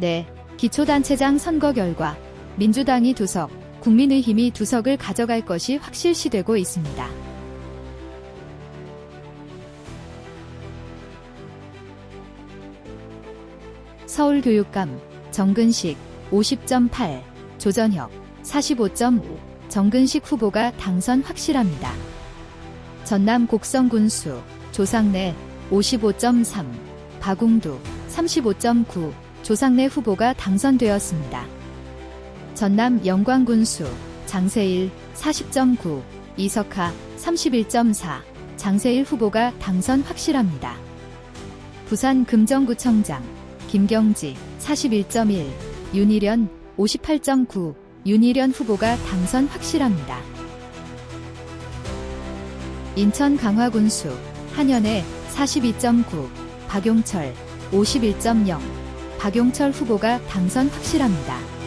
네, 기초단체장 선거 결과 민주당이 두석, 국민의힘이 두석을 가져갈 것이 확실시되고 있습니다. 서울교육감 정근식 50.8, 조전혁 45.5, 정근식 후보가 당선 확실합니다. 전남 곡성군수 조상래 55.3, 박웅두 35.9, 조상래 후보가 당선되었습니다. 전남 영광군수 장세일 40.9, 이석하 31.4, 장세일 후보가 당선 확실합니다. 부산 금정구청장 김경지 41.1, 윤희련 58.9, 윤희련 후보가 당선 확실합니다. 인천 강화군수 한현애 42.9, 박용철 51.0, 박용철 후보가 당선 확실합니다.